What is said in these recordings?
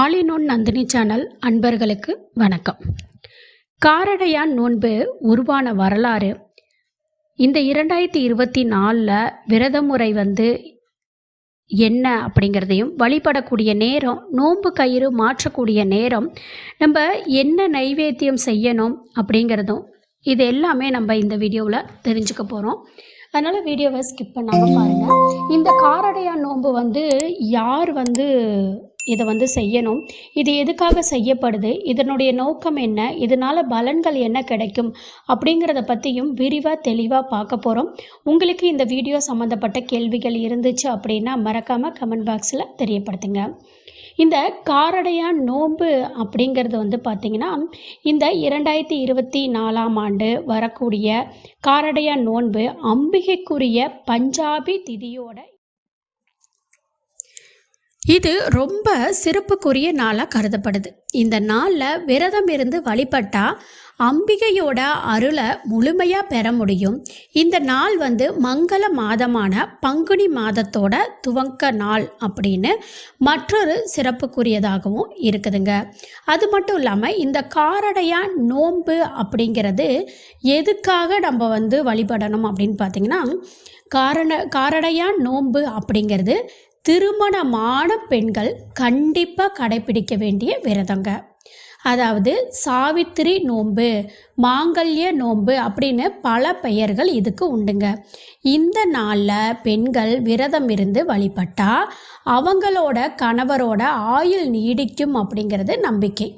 ஆலினோன் Nandini channel அன்பர்களுக்கு வணக்கம். காரடையான் நோன்பு உருவான வரலாறு. இந்த இரண்டாயிரத்தி இருபத்தி நாலில் விரத முறை வந்து என்ன அப்படிங்கிறதையும் வழிபடக்கூடிய நேரம் நோன்பு கயிறு மாற்றக்கூடிய நேரம் நம்ம என்ன நைவேத்தியம் செய்யணும் அப்படிங்கிறதும் இது எல்லாமே நம்ம இந்த வீடியோவில் தெரிஞ்சுக்க போகிறோம் அதனால் வீடியோவை ஸ்கிப் பண்ணாமல் பாருங்கள் இந்த காரடையான் நோன்பு வந்து யார் வந்து இதை வந்து செய்யணும். இது எதுக்காக செய்யப்படுது? இதனுடைய நோக்கம் என்ன? இதனால் பலன்கள் என்ன கிடைக்கும்? அப்படிங்கிறத பற்றியும் விரிவாக தெளிவாக பார்க்க போகிறோம் உங்களுக்கு இந்த வீடியோ சம்மந்தப்பட்ட கேள்விகள் இருந்துச்சு அப்படின்னா மறக்காமல் கமெண்ட் பாக்ஸில் தெரியப்படுத்துங்க. இந்த காரடையான் நோன்பு அப்படிங்கிறது வந்து பார்த்திங்கன்னா இந்த இரண்டாயிரத்தி இருபத்தி நாலாம் ஆண்டு வரக்கூடிய காரடையான் நோன்பு அம்பிகைக்குரிய பஞ்சாபி திதியோட இது ரொம்ப சிறப்புக்குரிய நாளாக கருதப்படுது. இந்த நாளில் விரதம் இருந்து வழிபட்டா அம்பிகையோட அருளை முழுமையாக பெற முடியும். இந்த நாள் வந்து மங்கள மாதமான பங்குனி மாதத்தோட துவக்க நாள் அப்படின்னு மற்றொரு சிறப்புக்குரியதாகவும் இருக்குதுங்க. அது மட்டும் இல்லாமல் இந்த காரடையா நோன்பு அப்படிங்கிறது எதுக்காக நம்ம வந்து வழிபடணும் அப்படின்னு பார்த்தீங்கன்னா காரண காரடையா நோன்பு அப்படிங்கிறது திருமணமான பெண்கள் கண்டிப்பாக கடைபிடிக்க வேண்டிய விரதங்க. அதாவது சாவித்திரி நோன்பு மாங்கல்ய நோன்பு அப்படின்னு பல பெயர்கள் இதுக்கு உண்டுங்க. இந்த நாளில் பெண்கள் விரதம் இருந்து வழிபட்டா அவங்களோட கணவரோட ஆயுள் நீடிக்கும் அப்படிங்கிறது நம்பிக்கை.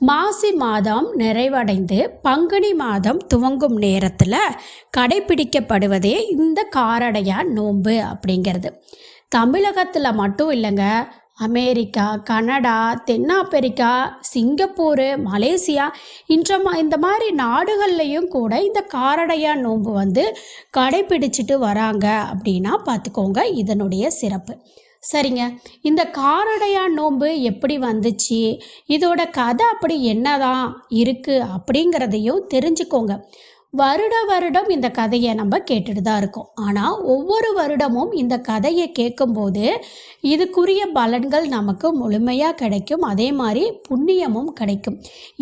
மாசி மாதம் நிறைவடைந்து பங்குனி மாதம் துவங்கும் நேரத்தில் கடைபிடிக்கப்படுவதே இந்த காரடையான் நோன்பு அப்படிங்கிறது. தமிழகத்தில் மட்டும் இல்லைங்க. அமெரிக்கா கனடா தென்னாப்பிரிக்கா சிங்கப்பூர் மலேசியா இன்ற மா இந்த மாதிரி நாடுகள்லையும் கூட இந்த காரடையா நோன்பு வந்து கடைபிடிச்சிட்டு வராங்க அப்படின்னா பார்த்துக்கோங்க இதனுடைய சிறப்பு. சரிங்க. இந்த காரடையா நோன்பு எப்படி வந்துச்சு? இதோட கதை அப்படி என்னதான் இருக்குது அப்படிங்கிறதையும் தெரிஞ்சுக்கோங்க. வருட வருடம் இந்த கதையை நம்ம கேட்டுட்டு தான் இருக்கோம். ஆனால் ஒவ்வொரு வருடமும் இந்த கதையை கேட்கும்போது இதுக்குரிய பலன்கள் நமக்கு முழுமையாக கிடைக்கும். அதே மாதிரி புண்ணியமும் கிடைக்கும்.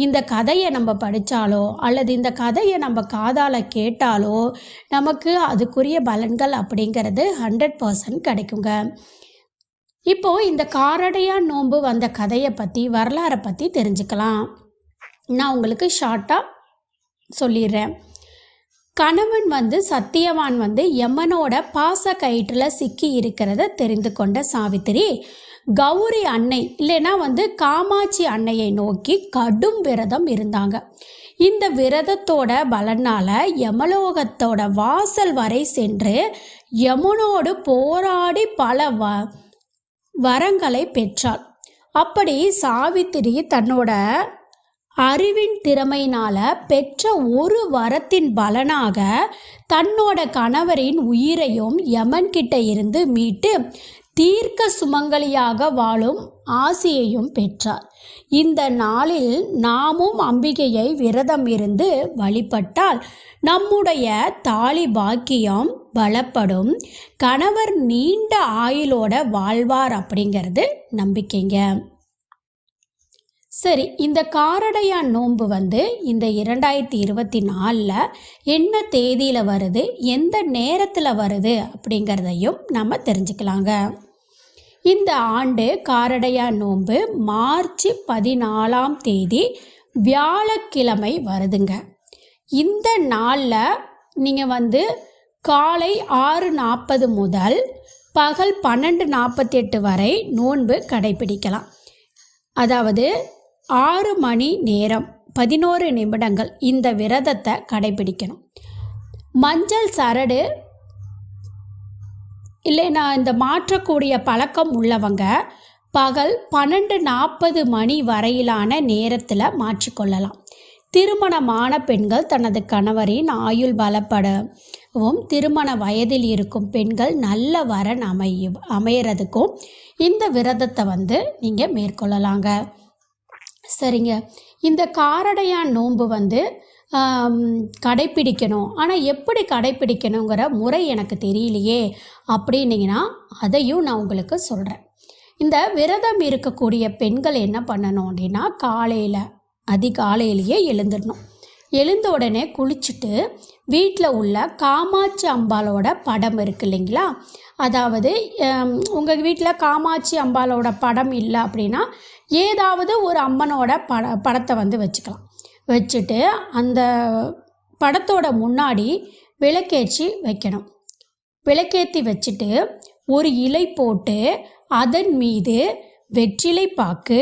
இந்த கதையை நம்ம படித்தாலோ அல்லது இந்த கதையை நம்ம காதால் கேட்டாலோ நமக்கு அதுக்குரிய பலன்கள் அப்படிங்கிறது ஹண்ட்ரட் பர்சன்ட் கிடைக்குங்க. இப்போது இந்த காரடையா நோன்பு வந்த கதையை பற்றி வரலாறை பற்றி தெரிஞ்சுக்கலாம். நான் உங்களுக்கு ஷார்ட்டாக சொல்லிடுறேன். கணவன் வந்து சத்தியவான் வந்து யமனோட பாச கயிற்றில் சிக்கி இருக்கிறத தெரிந்து கொண்ட சாவித்திரி கௌரி அன்னை இல்லைன்னா வந்து காமாட்சி அன்னையை நோக்கி கடும் விரதம் இருந்தாங்க. இந்த விரதத்தோட பலனால் யமலோகத்தோட வாசல் வரை சென்று யமுனோடு போராடி பல வ வரங்களை பெற்றாள். அப்படி சாவித்திரி தன்னோட அறிவின் திறமையினால் பெற்ற ஒரு வரத்தின் பலனாக தன்னோட கணவரின் உயிரையும் யமன் கிட்ட இருந்து மீட்டு தீர்க்க சுமங்கலியாக வாழும் ஆசியையும் பெற்றார். இந்த நாளில் நாமும் அம்பிகையை விரதம் இருந்து வழிபட்டால் நம்முடைய தாலி பாக்கியம் பலப்படும். கணவர் நீண்ட ஆயுளோட வாழ்வார் அப்படிங்கிறது நம்பிக்கைங்க. சரி இந்த காரடையான் நோன்பு வந்து இந்த இரண்டாயிரத்தி இருபத்தி நாலில் என்ன தேதியில் வருது எந்த நேரத்தில் வருது அப்படிங்கிறதையும் நம்ம தெரிஞ்சுக்கலாங்க. இந்த ஆண்டு காரடையான் நோன்பு மார்ச் பதினாலாம் தேதி வியாழக்கிழமை வருதுங்க. இந்த நாளில் நீங்கள் வந்து காலை ஆறு நாற்பது முதல் பகல் பன்னெண்டு நாற்பத்தி எட்டு வரை நோன்பு கடைபிடிக்கலாம். அதாவது ஆறு மணி நேரம் பதினோரு நிமிடங்கள் இந்த விரதத்தை கடைபிடிக்கணும். மஞ்சள் சரடு இல்லைனா இந்த மாற்றக்கூடிய பழக்கம் உள்ளவங்க பகல் பன்னெண்டு நாற்பது மணி வரையிலான நேரத்தில் மாற்றிக்கொள்ளலாம். திருமணமான பெண்கள் தனது கணவரின் ஆயுள் பலப்படவும் திருமண வயதில் இருக்கும் பெண்கள் நல்ல வரன் அமையும் அமையறதுக்கும் இந்த விரதத்தை வந்து நீங்கள் மேற்கொள்ளலாங்க. சரிங்க. இந்த காரடையான் நோன்பு வந்து கடைப்பிடிக்கணும். ஆனால் எப்படி கடைப்பிடிக்கணுங்கிற முறை எனக்கு தெரியலையே அப்படின்னீங்கன்னா அதையும் நான் உங்களுக்கு சொல்கிறேன் இந்த விரதம் இருக்கக்கூடிய பெண்கள் என்ன பண்ணணும் அப்படின்னா காலையில் அதிகாலையிலேயே எழுந்துடணும். எழுந்த உடனே குளிச்சுட்டு வீட்டில் உள்ள காமாட்சி அம்பாலோட படம் இருக்கு இல்லைங்களா? அதாவது உங்கள் வீட்டில் காமாட்சி அம்பாலோட படம் இல்லை அப்படின்னா ஏதாவது ஒரு அம்மனோட பட படத்தை வந்து வச்சுக்கலாம். வச்சுட்டு அந்த படத்தோட முன்னாடி விளக்கேற்றி வைக்கணும். விளக்கேற்றி வச்சுட்டு ஒரு இலை போட்டு அதன் மீது வெற்றிலை பாக்கு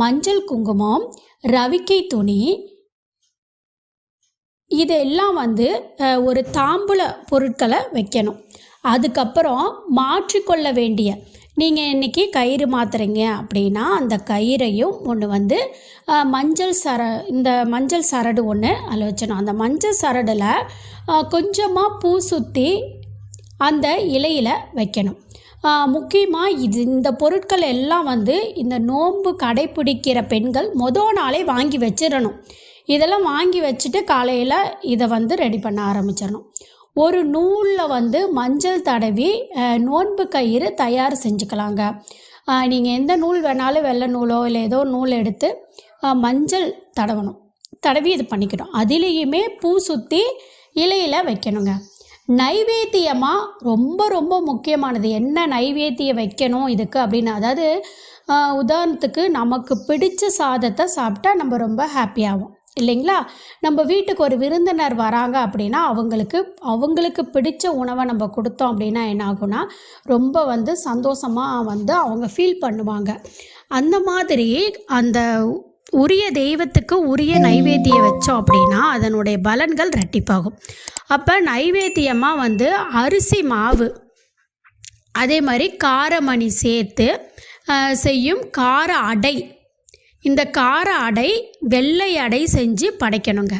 மஞ்சள் குங்குமம் ரவிக்கை துணி இதெல்லாம் வந்து ஒரு தாம்பூல பொருட்களை வைக்கணும். அதுக்கப்புறம் மாற்றிக்கொள்ள வேண்டிய நீங்கள் இன்றைக்கி கயிறு மாத்துறீங்க அப்படின்னா அந்த கயிறையும் ஒன்று வந்து மஞ்சள் சர இந்த மஞ்சள் சரடு ஒன்று அதில் வச்சிடணும். அந்த மஞ்சள் சரடில் கொஞ்சமாக பூ சுற்றி அந்த இலையில் வைக்கணும். முக்கியமாக இது இந்த பொருட்கள் எல்லாம் வந்து இந்த நோன்பு கடைப்பிடிக்கிற பெண்கள் மொதல் நாளே வாங்கி வச்சிடணும். இதெல்லாம் வாங்கி வச்சுட்டு காலையில் இதை வந்து ரெடி பண்ண ஆரம்பிச்சிடணும். ஒரு நூலில் வந்து மஞ்சள் தடவி நோன்பு கயிறு தயார் செஞ்சுக்கலாங்க. நீங்கள் எந்த நூல் வேணாலும் வெள்ளை நூலோ இல்லை ஏதோ நூல் எடுத்து மஞ்சள் தடவணும். தடவி இது பண்ணிக்கணும். அதுலேயுமே பூ சுற்றி இலையில் வைக்கணுங்க. நைவேத்தியமாக ரொம்ப ரொம்ப முக்கியமானது. என்ன நைவேத்தியம் வைக்கணும் இதுக்கு அப்படின்னு. அதாவது உதாரணத்துக்கு நமக்கு பிடிச்ச சாதத்தை சாப்பிட்டா நம்ம ரொம்ப ஹாப்பியாகும் இல்லைங்களா? நம்ம வீட்டுக்கு ஒரு விருந்தினர் வராங்க அப்படின்னா அவங்களுக்கு அவங்களுக்கு பிடிச்ச உணவை நம்ம கொடுத்தோம் அப்படின்னா என்ன ஆகும்னா ரொம்ப வந்து சந்தோஷமாக வந்து அவங்க ஃபீல் பண்ணுவாங்க. அந்த மாதிரி அந்த உரிய தெய்வத்துக்கு உரிய நைவேத்தியம் வச்சோம் அப்படின்னா அதனுடைய பலன்கள் ரெட்டிப்பாகும் அப்போ நைவேத்தியமாக வந்து அரிசி மாவு அதே மாதிரி காரமணி சேர்த்து செய்யும் கார அடை இந்த கார அடை வெள்ளை அடை செஞ்சு படைக்கணுங்க.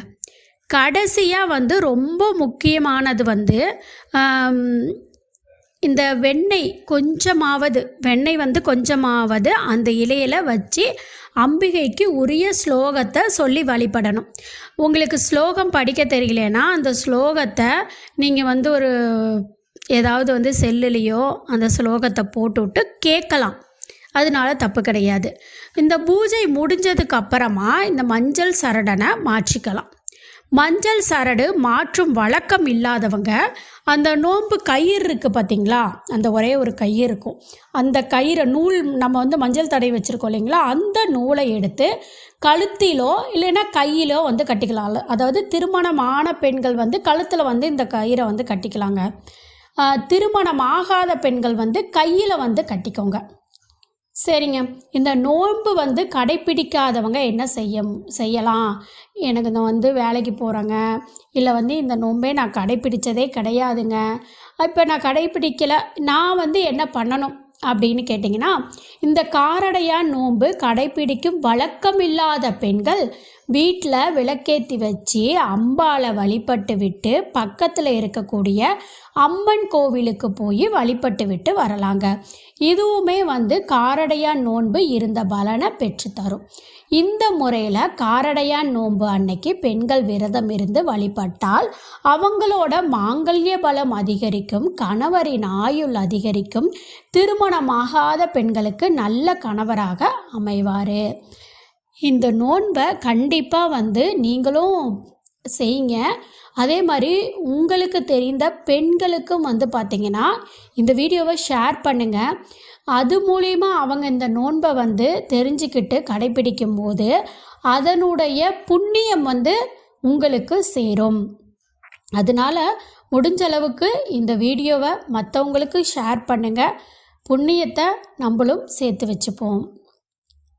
கடைசியாக வந்து ரொம்ப முக்கியமானது வந்து இந்த வெண்ணெய் கொஞ்சமாவது வெண்ணெய் வந்து கொஞ்சமாவது அந்த இலையில வச்சு அம்பிகைக்கு உரிய ஸ்லோகத்தை சொல்லி வழிபடணும். உங்களுக்கு ஸ்லோகம் படிக்க தெரியலனா அந்த ஸ்லோகத்தை நீங்கள் வந்து ஒரு ஏதாவது வந்து செல்லுலேயோ அந்த ஸ்லோகத்தை போட்டுவிட்டு கேட்கலாம். அதனால தப்பு கிடையாது. இந்த பூஜை முடிஞ்சதுக்கு அப்புறமா இந்த மஞ்சள் சரடனை மாற்றிக்கலாம். மஞ்சள் சரடு மாற்றும் வழக்கம் இல்லாதவங்க அந்த நோன்பு கயிறு இருக்குது பார்த்தீங்களா அந்த ஒரே ஒரு கயிறு இருக்கும். அந்த கயிறை நூல் நம்ம வந்து மஞ்சள் தடை வச்சுருக்கோம் இல்லைங்களா? அந்த நூலை எடுத்து கழுத்திலோ இல்லைன்னா கையிலோ வந்து கட்டிக்கலாம். அதாவது திருமணமான பெண்கள் வந்து கழுத்தில் வந்து இந்த கயிறை வந்து கட்டிக்கலாங்க. திருமணம் ஆகாத பெண்கள் வந்து கையில் வந்து கட்டிக்கோங்க. சரிங்க. இந்த நோன்பு வந்து கடைப்பிடிக்காதவங்க என்ன செய்ய செய்யலாம். எனக்கு இந்த வந்து வேலைக்கு போகிறேங்க இல்லை வந்து இந்த நோன்பே நான் கடைப்பிடிச்சதே கிடையாதுங்க. இப்போ நான் கடைப்பிடிக்கலை நான் வந்து என்ன பண்ணணும் அப்படின்னு கேட்டிங்கன்னா இந்த காரடையா நோன்பு கடைப்பிடிக்கும் வழக்கமில்லாத பெண்கள் வீட்டில் விளக்கேற்றி வச்சு அம்பாளை வழிபட்டு விட்டு பக்கத்தில் இருக்கக்கூடிய அம்மன் கோவிலுக்கு போய் வழிபட்டு விட்டு வரலாங்க. இதுவுமே வந்து காரடையான் நோன்பு இருந்த பலனை பெற்றுத்தரும். இந்த முறையில் காரடையான் நோன்பு அன்னைக்கு பெண்கள் விரதம் இருந்து வழிபட்டால் அவங்களோட மாங்கல்ய பலம் அதிகரிக்கும் கணவரின் ஆயுள் அதிகரிக்கும் திருமணமாகாத பெண்களுக்கு நல்ல கணவராக அமைவார். இந்த நோன்பை கண்டிப்பாக வந்து நீங்களும் செய்யுங்க. அதே மாதிரி உங்களுக்கு தெரிந்த பெண்களுக்கும் வந்து பார்த்திங்கன்னா இந்த வீடியோவை ஷேர் பண்ணுங்கள் அது மூலிமா அவங்க இந்த நோன்பை வந்து தெரிஞ்சுக்கிட்டு கடைபிடிக்கும் போது அதனுடைய புண்ணியம் வந்து உங்களுக்கு சேரும். அதனால் முடிஞ்ச அளவுக்கு இந்த வீடியோவை மற்றவங்களுக்கு ஷேர் பண்ணுங்கள் புண்ணியத்தை நம்மளும் சேர்த்து வச்சுப்போம்.